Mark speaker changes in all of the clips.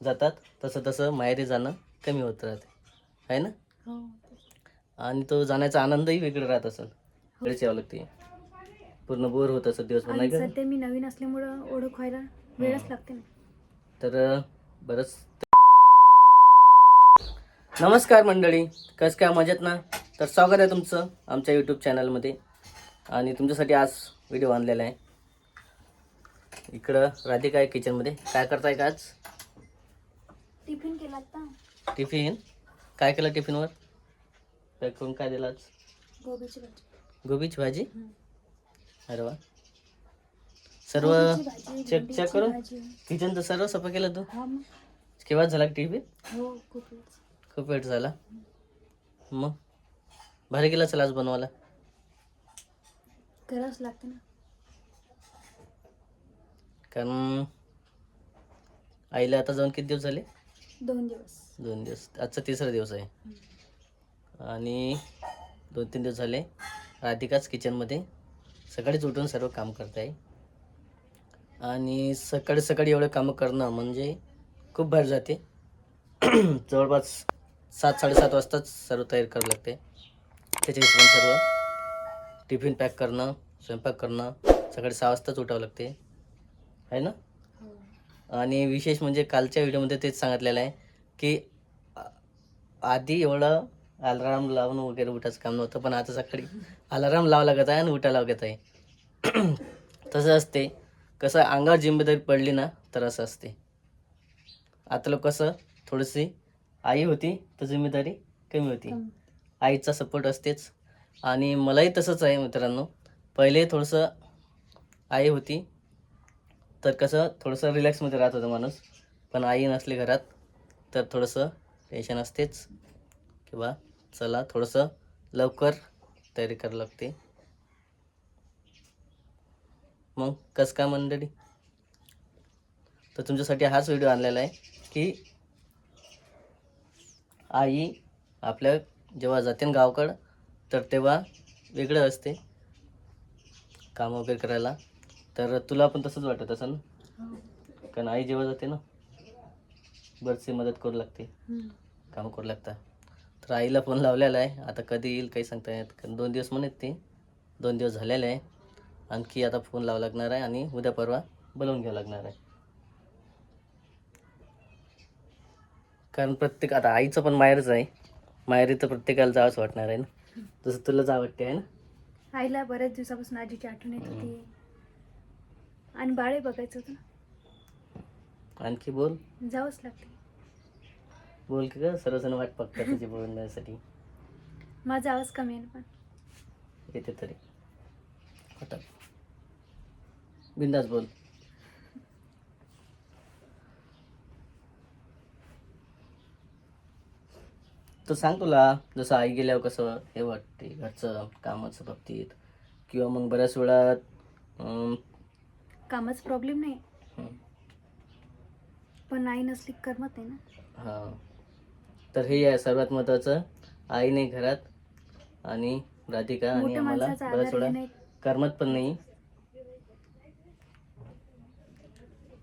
Speaker 1: जातात. तसं तसं माहेरी जाणं कमी होत राहते. आहे ना?
Speaker 2: हो.
Speaker 1: आणि तो जाण्याचा आनंदही वेगळा राहत असेल. वेळेच यावं लागते. पूर्ण बोर होत असत दिवसभर नाही
Speaker 2: आणि
Speaker 1: का?
Speaker 2: सध्या मी नवीन असल्यामुळं ओळख व्हायला वेळच लागते ना.
Speaker 1: तर बरंच. नमस्कार मंडळी. कस काय मजेत ना? तर स्वागत आहे तुमचं आमच्या यूट्यूब चॅनलमध्ये आणि तुमच्यासाठी आज व्हिडिओ आणलेला आहे. इकडं राधिका आहे किचनमध्ये काय करताय का आज?
Speaker 2: टिफिन केला आता
Speaker 1: टिफिन? काय केलं टिफिनवर? पॅक करून काय दिलं
Speaker 2: गोबीची भाजी.
Speaker 1: गोबीची भाजी?
Speaker 2: हम्म.
Speaker 1: अरे वा. सर्व
Speaker 2: गोबीची भाजी,
Speaker 1: चेक
Speaker 2: भेंडीची
Speaker 1: चेक करून?
Speaker 2: भाजी.
Speaker 1: किचनचं सर्व सफा केलं तू?
Speaker 2: हा मग.
Speaker 1: केव्हा झाला टिफिन?
Speaker 2: हो खूप वेळच.
Speaker 1: खूप वेळ झाला. मग? भारी गेला चला आज बनवायला.
Speaker 2: करावंच लागते ना.
Speaker 1: कारण आईला आता जाऊन किती दिवस झाले?
Speaker 2: दोन दिवस.
Speaker 1: दोन दिवस. आजचा तिसरा दिवस आहे. आणि दोन तीन दिवस झाले. राधिकाच किचनमध्ये सकाळीच उठून सर्व काम करत आहे आणि सकाळी सकाळी एवढं कामं करणं म्हणजे खूप बाहेर जाते. जवळपास सात साडेसात वाजताच सर्व तयार करावं लागते. त्याच्या हिशोबाने सर्व टिफिन पॅक करणं स्वयंपाक करणं सकाळी सहा वाजताच उठावं लागते. आहे ना? आणि विशेष म्हणजे कालच्या व्हिडिओमध्ये तेच सांगितलेलं आहे की आधी एवढं अलाराम लावून वगैरे उठायचं काम नव्हतं पण आता सकाळी अलाराम लावा लागत आहे आणि उठायला लागत आहे. तसं असते. कसं अंगावर जिम्मेदारी पडली ना तर असं असते. आता लोक कसं थोडीशी आई होती तर जिम्मेदारी कमी होती. आईचा सपोर्ट असतेच. आणि मलाही तसंच आहे मित्रांनो. पहिले थोडंसं आई होती तर कसं थोडंसं रिलॅक्समध्ये राहत होतं माणूस. पण आई नसली घरात तर थोडंसं टेन्शन असतेच. किंवा चला थोडंसं लवकर तयारी करावी लागते. मग कसं काय मंडळी तर तुमच्यासाठी हाच व्हिडिओ आणलेला आहे की आई आपल्या जेव्हा जाते ना गावाकडं तर तेव्हा वेगळं असते. काम वगैरे करायला. तर तुला पण तसंच वाटत असेल ना? कारण आई जेव्हा जाते ना बरचशी मदत करू लागते काम करू लागतात. तर आईला फोन लावलेला आहे. आता कधी येईल काही सांगता येत कारण दोन दिवस म्हणत ते दोन दिवस झालेले आहे. आणखी आता फोन लावा लागणार आहे आणि उद्या परवा बोलवून घ्यावं लागणार आहे. कारण प्रत्येक आता आईचं पण माहेरच आहे. माहेरी तर प्रत्येकाला जावंच वाटणार आहे ना. जसं तुला जा वाटते आहे ना?
Speaker 2: आईला बऱ्याच दिवसापासून आजीची आठवण येत होती. आणि बाळे बघायचं होतं
Speaker 1: आणखी बोल.
Speaker 2: जावंच लागते
Speaker 1: बोल की ग सर्वजण वाट बघतात तुझी बोलण्यासाठी
Speaker 2: माझा आवाज कमी आहे ना पण.
Speaker 1: येते तरी. आता बिंदास बोल. तर सांग तुला जसं आई गेल्यावर कसं हे वाटते घरचं कामाचं बाबतीत. किंवा मग बऱ्याच वेळा अं,
Speaker 2: कामाचा प्रॉब्लेम नाही. पण आई नसली करमत नाही ना.
Speaker 1: हा. तर हे आहे सर्वात महत्त्वाचं आई नाही घरात आणि राधिका आणि
Speaker 2: मोठ्या
Speaker 1: आम्हाला
Speaker 2: माणसाचा आधार
Speaker 1: करमत पण नाही.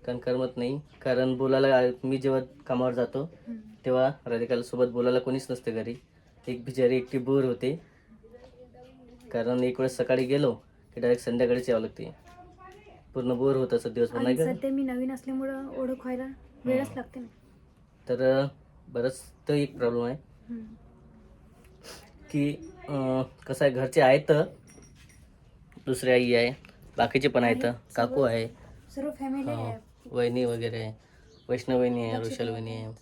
Speaker 1: कारण करमत नाही. कारण बोलायला मी जेव्हा कामावर जातो
Speaker 2: हम्म.
Speaker 1: तेव्हा राधिकाला सोबत बोलायला कोणीच नसते घरी. एक बिचारी एकटी बोर होते. कारण एक वेळेस सकाळी गेलो की डायरेक्ट संध्याकाळीच यावं लागते. पूर्ण बोर होत असं दिवसभर नाही
Speaker 2: आणि
Speaker 1: का?
Speaker 2: सध्या मी नवीन असल्यामुळं ओळख व्हायला वेळच लागते ना.
Speaker 1: तर बरंच तर एक प्रॉब्लेम आहे.
Speaker 2: हम्म.
Speaker 1: की अं, कसं आहे घरचे आहेत दुसरी आई आहे बाकीचे पण आहेत काकू आहे.
Speaker 2: सर्व फॅमिली
Speaker 1: हो,
Speaker 2: आहे.
Speaker 1: वहिनी वगैरे आहे. वैष्णव वहिनी आहे ऋषल वहिनी आहे.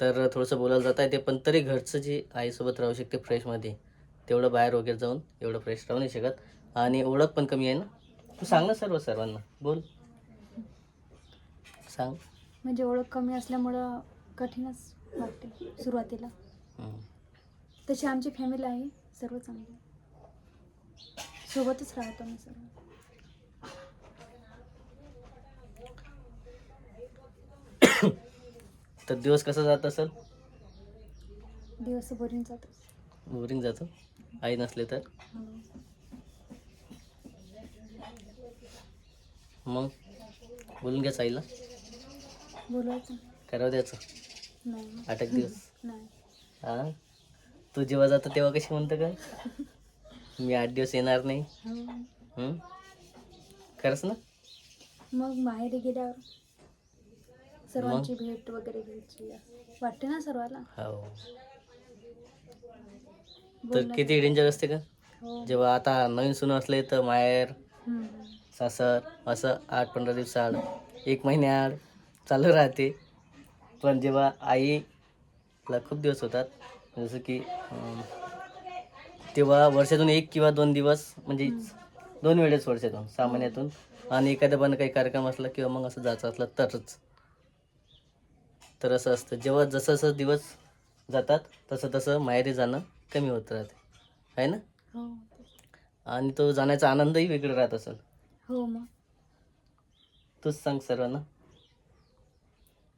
Speaker 1: तर थोडंसं बोलायला जाता येते पण तरी घरचं जे आईसोबत राहू शकते फ्रेशमध्ये तेवढं बाहेर वगैरे जाऊन एवढं फ्रेश राहू नाही शकत. आणि ओळख पण कमी आहे ना. तू सांग ना सर्व सर्वांना. बोल. सांग.
Speaker 2: म्हणजे ओळख कमी असल्यामुळं कठीणच वाटते सुरुवातीला. तशी आमची फॅमिली आहे सर्व चांगली. सोबतच राहतो आम्ही सर्व.
Speaker 1: तर दिवस कसा जात असेल?
Speaker 2: दिवस बोरिंग जातो
Speaker 1: बोरिंग जातो. आई नसले तर?
Speaker 2: हो.
Speaker 1: मग बोलून घ्या आईला
Speaker 2: बोलवायचं
Speaker 1: करावं द्यायचं
Speaker 2: नाही.
Speaker 1: आठ एक दिवस.
Speaker 2: नाही.
Speaker 1: हा? तू जेव्हा जातो तेव्हा कशी म्हणतं का? मी आठ दिवस येणार नाही.
Speaker 2: हो.
Speaker 1: हं? खरंच ना?
Speaker 2: मग माहेरी गेल्यावर सर्वांची भेट वगैरे घ्यायची वाटते ना सर्वाला?
Speaker 1: हो. तर
Speaker 2: बोलणं-
Speaker 1: किती डेंजर असते का?
Speaker 2: हो.
Speaker 1: जेव्हा आता नवीन सुन असले तर माहेर
Speaker 2: हम्म.
Speaker 1: सासर असं आठ पंधरा दिवसाआड एक महिन्याआड चालू राहते. पण जेव्हा आईला खूप दिवस होतात जसं की तेव्हा वर्षातून एक किंवा दोन दिवस म्हणजे दोन वेळेस वर्षातून सहा महिन्यातून आणि एखाद्या पण काही कार्यक्रम असला किंवा मग असं जायचं असलं तरच. तर असं असतं. जेव्हा जसं जसं दिवस जातात तसं तसं माहेरी जाणं कमी होत राहते. आहे ना?
Speaker 2: हो.
Speaker 1: आणि तो जाण्याचा आनंदही वेगळा राहत असेल.
Speaker 2: हो मग.
Speaker 1: तूच सांग सर्वांना.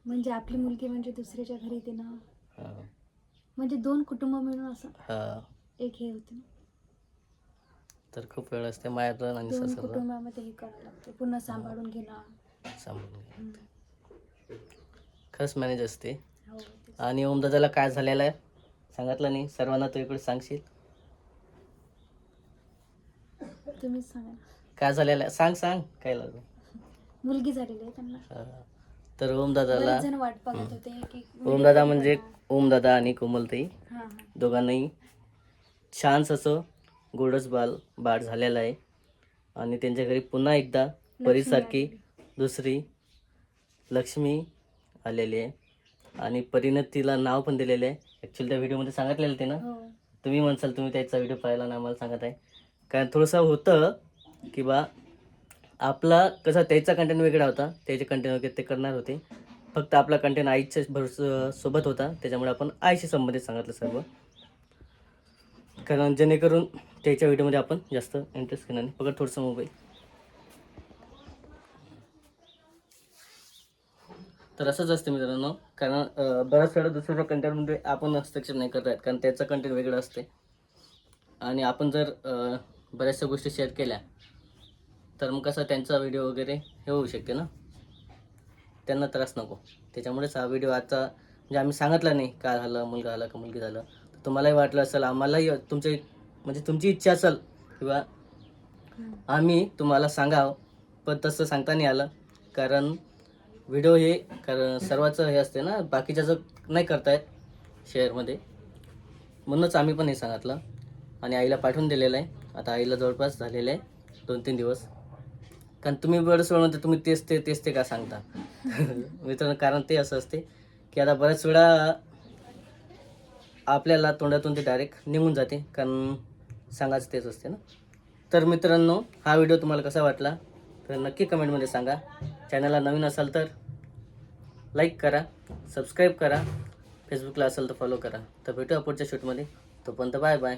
Speaker 2: म्हणजे आपली मुलगी म्हणजे दुसऱ्याच्या घरी देणं
Speaker 1: हा.
Speaker 2: म्हणजे दोन कुटुंब मिळून असं
Speaker 1: हा.
Speaker 2: एक हे होते.
Speaker 1: तर खूप वेळ असते माहेरन आणि
Speaker 2: दोन
Speaker 1: सासरला.
Speaker 2: कुटुंबामध्ये हे करावं लागतं. पुन्हा सांभाळून घेणं.
Speaker 1: सांभाळून घे.
Speaker 2: हम्म.
Speaker 1: खरंच मॅनेज असते.
Speaker 2: हो तेच.
Speaker 1: आणि ओमदादाला काय झालेलं आहे? सांगितलं नाही. सर्वांना तू इकडे सांगशील?
Speaker 2: तुम्हीच सांगा. ना.
Speaker 1: काय झालेलं आहे? सांग सांग. काय लागलं
Speaker 2: मुलगी झालेली आहे त्यांना.
Speaker 1: हा. तर ओमदादाला
Speaker 2: बरेच जण वाट बघत होते की
Speaker 1: ओमदादा म्हणजे ओमदादा आणि कोमलताई.
Speaker 2: हा हा.
Speaker 1: दोघांनाही छानस असं गोडस बाल बाळ झालेलं आहे. आणि त्यांच्या घरी पुन्हा एकदा परीसारखी दुसरी लक्ष्मी आलेली आहे. आणि परीनं तिला नाव पण दिलेलं आहे. ॲक्च्युली त्या व्हिडिओमध्ये सांगितलेलं ते ना
Speaker 2: हो.
Speaker 1: तुम्ही म्हणसाल तुम्ही त्याचा व्हिडिओ पाहिला ना आम्हाला सांगत आहे. कारण थोडंसं होतं की बा आपला कसा त्याचा कंटेंट वेगळा होता त्याचे कंटेंट वगैरे ते करणार होते. फक्त आपला कंटेंट आईच्या भरोस सोबत होता त्याच्यामुळे आपण आईशी संबंधित सांगितलं सर्व. कारण जेणेकरून त्याच्या व्हिडिओमध्ये आपण जास्त इंटरेस्ट घेणार नाही. पकड थोडंसं मोबाईल तर असंच असते मित्रांनो. कारण बऱ्याच वेळा दुसऱ्या कंटेंटमध्ये आपण हस्तक्षेप नाही करत आहेत. कारण त्याचं कंटेंट वेगळं असते. आणि आपण जर बऱ्याचशा गोष्टी शेअर केल्या तर मग कसं त्यांचा व्हिडिओ वगैरे हे होऊ शकते ना? त्यांना त्रास नको. त्याच्यामुळेच हा व्हिडिओ आता म्हणजे आम्ही सांगितलं नाही काय झालं मुलगा आला का मुलगी झालं. तर तुम्हालाही वाटलं असेल आम्हालाही तुमचे म्हणजे तुमची इच्छा असेल किंवा आम्ही तुम्हाला सांगावं पण तसं सांगता नाही आलं. कारण व्हिडिओ हे कारण सर्वाचं हे असते ना बाकीच्याचं नाही करतायत शेअरमध्ये म्हणूनच आम्ही पण हे सांगितलं. आणि आईला पाठवून दिलेलं आहे. आता आईला जवळपास झालेलं आहे दोन तीन दिवस. कारण तुम्ही बरेच वेळ म्हणता तुम्ही तेच ते तेच ते का सांगता? मित्रांनो कारण ते असं असते की आता बऱ्याच वेळा आपल्याला तोंडातून ते डायरेक्ट निघून जाते कारण सांगायचं तेच असते ना. तर मित्रांनो हा व्हिडिओ तुम्हाला कसा वाटला? तर नक्की कमेंटमध्ये सांगा. चॅनलला नवीन असाल तर लाईक करा सबस्क्राईब करा. फेसबुकला असेल तर फॉलो करा. तर भेटूया पुढच्या शूटमध्ये तोपर्यंत बाय बाय